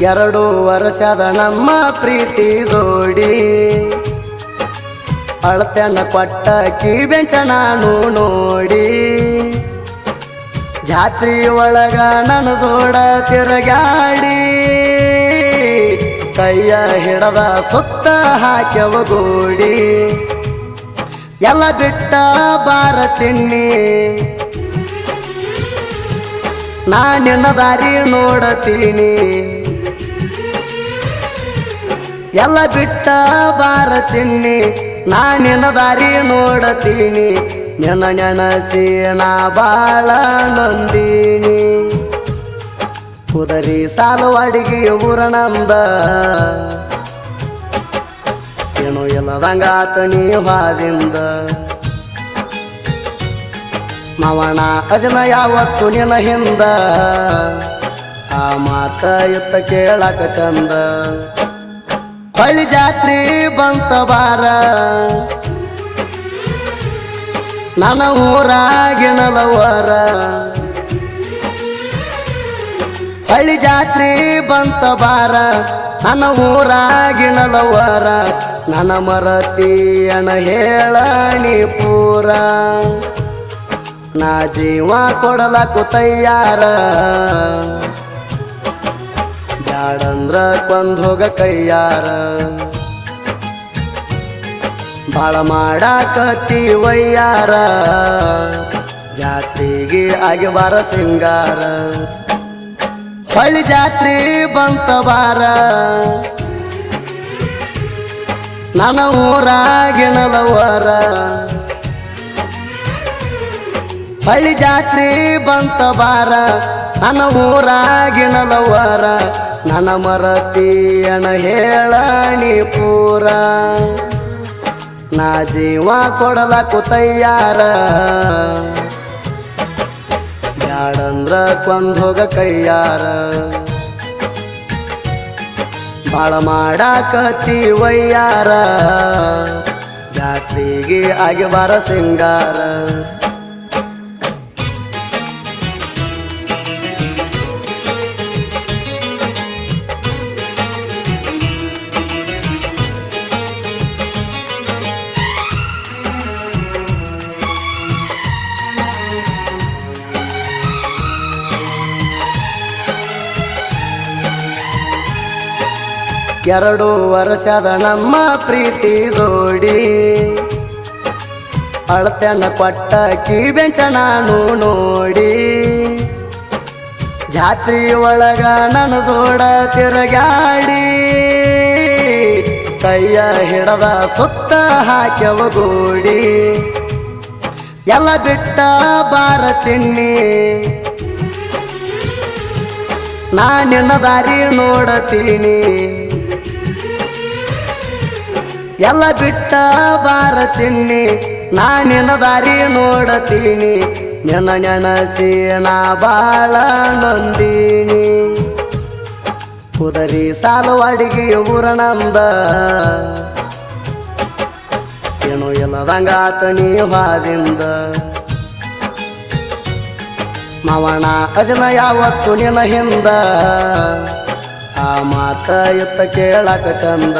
ಎರಡು ವರ್ಷದ ನಮ್ಮ ಪ್ರೀತಿ ಜೋಡಿ. ಅಳತೆನ ಕೊಟ್ಟ ಕಿವೆಂಚ ನಾನು ನೋಡಿ. ಜಾತ್ರಿ ಒಳಗ ನನ್ನ ಜೋಡ ತಿರುಗಾಡಿ. ಕೈಯ ಹಿಡದ ಸುತ್ತ ಹಾಕ್ಯವ ಗೋಡಿ. ಎಲ್ಲ ಬಿಟ್ಟ ಬಾರ ಚಿನ್ನಿ. ನಾ ನಿನ್ನ ದಾರಿ ನೋಡತೀನಿ. ಎಲ್ಲ ಬಿಟ್ಟ ಬಾರ ಚಿಣ್ಣಿ ನಾ ನಿನ್ನ ದಾರಿ ನೋಡತೀನಿ. ನೆನ ನೆನಸಿ ನಾ ಬಾಳ ನೊಂದೀನಿ. ಕುದರಿ ಸಾಲು ಅಡಿಗೆ ಊರನಂದ ಏನು ಇಲ್ಲದಂಗಾತ ನೀ ಬಾದಿಂದ. ಮಾವಣ ಅಜನ ಯಾವತ್ತು ನಿನ್ನ ಹಿಂದ. ಆ ಮಾತ ಎತ್ತ ಕೇಳಕ ಚಂದ. ಹಳ್ಳಿ ಜಾತ್ರಿ ಬಂತ ಬಾರ. ನನ್ನ ಊರಾಗಿನಲವರ ಹಳ್ಳಿ ಜಾತ್ರಿ ಬಂತ ಬಾರ. ನನ್ನ ಊರಾಗಿನಲವರ ನನ್ನ ಮರತಿಯನ ಹೇಳಣಿ ಪೂರ. ನಾ ಜೀವ ಕೊಡಲಕ್ಕೂ ತಯ್ಯಾರ ಬ್ಯಾಡಂದ್ರ ಕೊಂದ್ ಹೋಗ ಕೈಯಾರ? ಬಾಳ ಮಾಡಾಕತಿ ವಯ್ಯಾರ? ಜಾತ್ರೆಗೆ ಆಗಿ ಬಾರ ಸಿಂಗಾರ? ಹಳ್ಳಿ ಜಾತ್ರೆ ಬಂತ ಬಾರ? ನನ್ನ ಊರಾಗಿನಲವರ ಹಳ್ಳಿ ಜಾತ್ರೆ ಬಂತ ಬಾರ? ನನ್ನ ಊರಾಗಿನಲವರ ನನ್ನ ಮರತಿಯಣ ಹೇಳಣಿ ಪೂರ. ನಾ ಜೀವ ಕೊಡಲಕು ತಯ್ಯಾರ ಯಾಡಂದ್ರ ಹೋಗ ಕೈಯಾರ. ಬಾಳ ಮಾಡಾಕತಿ ವಯ್ಯಾರ. ಜಾತ್ರೆಗೆ ಆಗಿ ಬಾರ ಸಿಂಗಾರ. ಎರಡು ವರ್ಷದ ನಮ್ಮ ಪ್ರೀತಿ ಜೋಡಿ. ಅಳತೆನ ಕೊಟ್ಟ ಕಿವೆಂಚ ನಾನು ನೋಡಿ. ಜಾತ್ರಿ ಒಳಗ ನನ್ನ ಜೋಡ ತಿರುಗಾಡಿ. ಕೈಯ ಹಿಡದ ಸುತ್ತ ಹಾಕ್ಯವ ಗೋಡಿ. ಎಲ್ಲ ಬಿಟ್ಟ ಬಾರ ಚಿನ್ನಿ. ನಾನಿನ್ನ ದಾರಿ ನೋಡತೀನಿ. ಎಲ್ಲ ಬಿಟ್ಟ ಬಾರ ಚಿಣ್ಣಿ ನಾ ನಿನ್ನ ದಾರಿ ನೋಡತೀನಿ. ನೆನ ನೆನಸಿ ನಾ ಬಾಳ ನೊಂದೀನಿ. ಕುದರಿ ಅಡಿಗೆ ಊರನಂದ ಏನು ಇಲ್ಲದಂಗಾತ ನೀ ಬಾದಿಂದ ಮಾವಣ ಅಜನ ಯಾವತ್ತು ನಿನ್ನ ಹಿಂದ? ಆ ಮಾತ ಎತ್ತ ಕೇಳಕ ಚಂದ.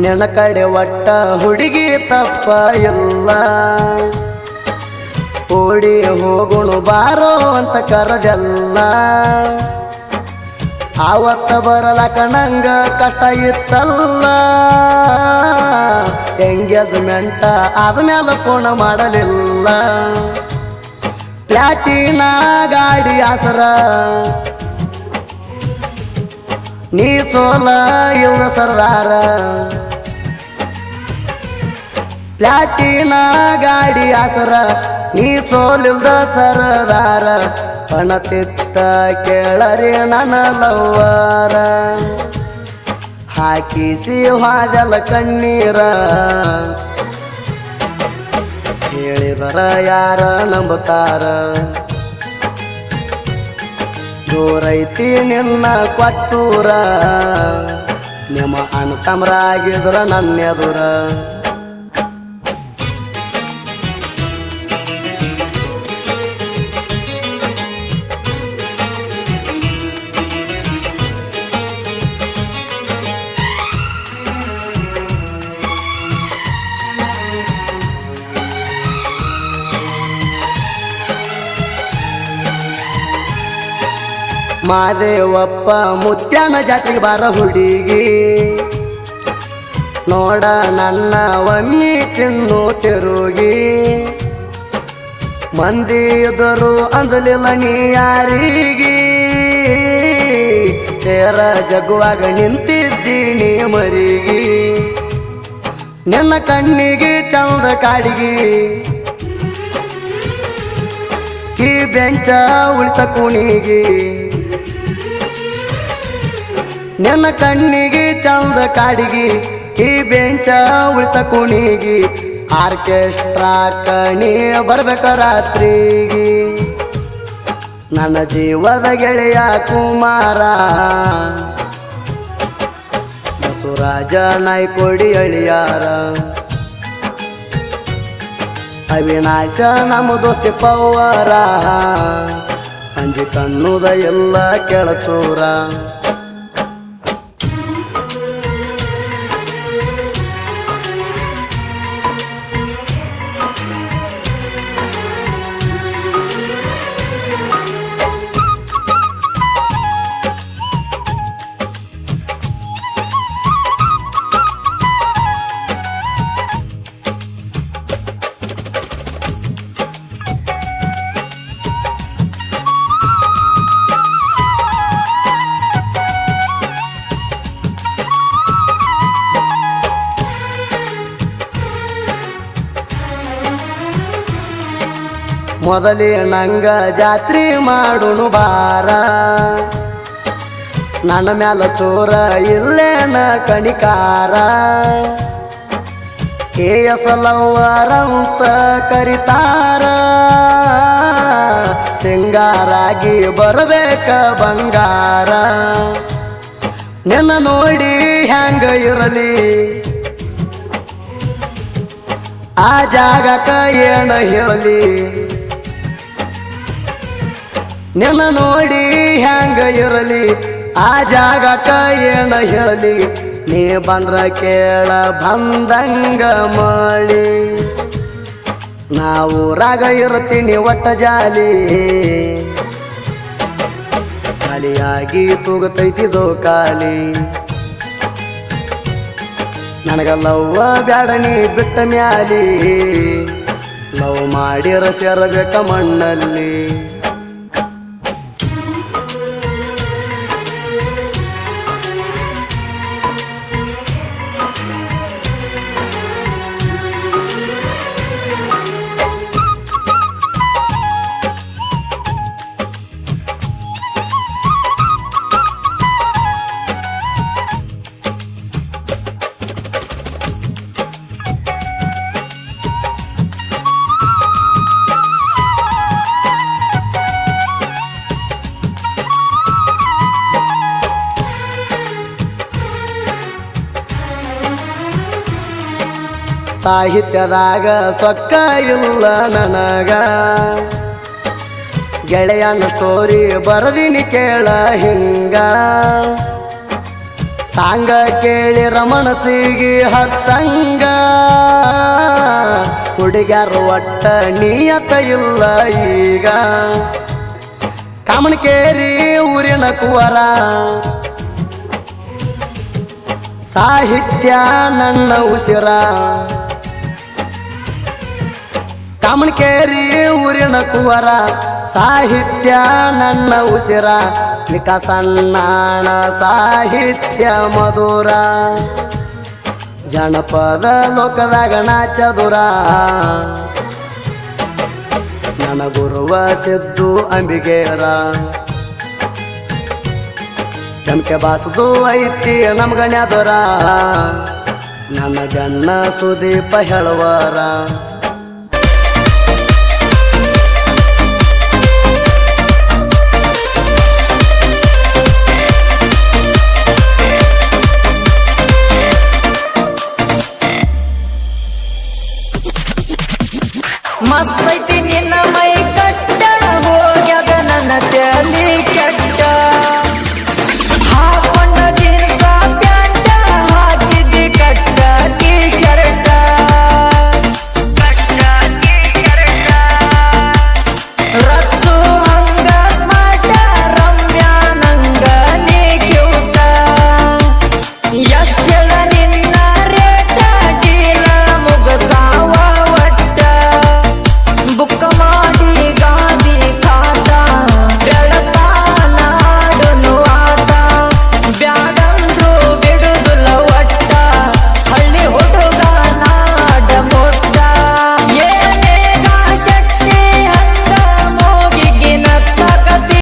ನಿನ್ನ ಕಡೆ ಒಟ್ಟ ಹುಡುಗಿ ತಪ್ಪ ಇಲ್ಲ. ಓಡಿ ಹೋಗುಣು ಬಾರೋ ಅಂತ ಕರದೆಲ್ಲ. ಆವತ್ತ ಬರಲ ಕಣಂಗ ಕಷ್ಟ ಇತ್ತಲ್ಲ. ಎಂಗೇಜ್ಮೆಂಟ ಆದ್ಮೇಲೆ ಪೂರ್ಣ ಮಾಡಲಿಲ್ಲ. ಪ್ಲಾಟಿನ ಗಾಡಿ ಆಸರ. ನೀ ಸೋಲ ಇವ್ನ ಸರ್ದಾರ. ಪ್ಲಾಟಿನ ಗಾಡಿ ಆಸರ, ನೀ ಸೋಲಿಲ್ದ ಸರದಾರ ಪಣತಿತ್ತ ಕೇಳರಿ ನನ್ನ ಲವ್ವಾರ. ಹಾಕಿಸಿ ಹಾಜಲ ಕಣ್ಣೀರ. ಹೇಳಿದರ ಯಾರ ನಂಬುತ್ತಾರ? ದೂರೈತಿ ನಿನ್ನ ಕೊಟ್ಟೂರ, ನಿಮ್ಮ ಅನ್ಕಮ್ರಾಗಿದ್ರ ನನ್ನೆದುರ. ಮಾದೇವಪ್ಪ ಮುತ್ಯಾನ ಜಾತ್ರೆಗೆ ಬಾರ ಹುಡುಗಿ. ನೋಡ ನನ್ನ ಒಮ್ಮಿ ಚಿನ್ನು ತಿರುಗಿ. ಮಂದಿ ಎದುರು ಅಂಜಲಿಲ್ಲ ನೀ ಯಾರಿಗೆ ತೇರ ಜಗುವಾಗ ನಿಂತಿದ್ದೀನಿ ಮರಿಗಿ. ನನ್ನ ಕಣ್ಣಿಗೆ ಚಂದ ಕಾಡಿಗೆ. ಕಿ ಬೆಂಚ ಉಳಿತ ಕುಣಿಗೆ. ನಿನ್ನ ಕಣ್ಣಿಗೆ ಚಂದ ಕಾಡಿಗೆ, ಈ ಬೆಂಚ ಉಳಿತ ಕುಣಿಗಿ, ಆರ್ಕೆಸ್ಟ್ರಾ ಕಣಿ ಬರ್ಬೇಕ ರಾತ್ರಿಗೆ. ನನ್ನ ಜೀವದ ಗೆಳೆಯ ಕುಮಾರ, ಬಸವರಾಜ ನಾಯ್ಕೊಡಿ ಅಳಿಯಾರ. ಅವಿನಾಶ ನಮ್ಮ ದೋಸ್ತಿ ಪವ್ವರ, ಅಂಜಿ ಕಣ್ಣುದ ಎಲ್ಲ ಕೆಳಚೂರ ಮೊದಲೇ ನಂಗ ಜಾತ್ರಿ ಮಾಡುನು ಬಾರ ನನ್ನ ಮ್ಯಾಲ ಚೋರ ಇಲ್ಲೇನ ಕಣಿಕಾರ. ಕೇಸಲವ್ವರಂತ ಕರಿತಾರ. ಸಿಂಗಾರಾಗಿ ಬರಬೇಕ ಬಂಗಾರ. ನಿನ್ನ ನೋಡಿ ಹ್ಯಾಂಗ ಇರಲಿ. ಆ ಜಾಗಕ್ಕ ಏನ ಹೇಳಲಿ? ನಿನ್ನ ನೋಡಿ ಹ್ಯಾಂಗ ಇರಲಿ, ಆ ಜಾಗಕ್ಕ ಏನ ಹೇಳಲಿ, ನೀ ಬಂದ್ರ ಕೇಳ ಬಂದಂಗ ಮಾಡಿ. ನಾವು ರಾಗ ಇರುತ್ತೀನಿ ಒಟ್ಟ ಜಾಲಿ. ಖಾಲಿಯಾಗಿ ತೂಗತೈತಿ ಕಾಲಿ ನನಗ ಲವ್ವ ನೀ ಬಿಟ್ಟ ಮ್ಯಾಲಿ. ಲವ್ ಮಾಡಿರ ಸೇರಬೇಕ ಮಣ್ಣಲ್ಲಿ. ಸಾಹಿತ್ಯದಾಗ ಸೊಕ್ಕ ಇಲ್ಲ ನನಗ. ಗೆಳೆಯನ ಸ್ಟೋರಿ ಬರದಿನಿ ಕೇಳ ಹಿಂಗ. ಸಾಂಗ ಕೇಳಿ ರಮಣಸಿಗಿ ಹತ್ತಂಗ. ಹುಡುಗ್ಯಾರು ಒಟ್ಟ ನಿಯತ ಇಲ್ಲ ಈಗ. ಕಾಮನಕೇರಿ ಊರಿನ ಕುವರ. ಸಾಹಿತ್ಯ ನನ್ನ ಉಸಿರ. ಕಾಮನಕೇರಿ ಊರಿನ ಕುವರ, ಸಾಹಿತ್ಯ ನನ್ನ ಉಸಿರ ವಿಕಸನ್ನಾಣ ಸಾಹಿತ್ಯ ಮಧುರ. ಜನಪದ ಲೋಕದ ಗಣ ಚದುರ. ನನ್ನ ಗುರುವ ಸಿದ್ದು ಅಂಬಿಗೇರ. ಕೆಂಕೆ ಬಾಸದು ಐತಿ ನಮ್ಗಣ್ಯದೊರ. ನನ್ನ ಗಣ್ಣ ಸುದೀಪ ಹೇಳುವರ.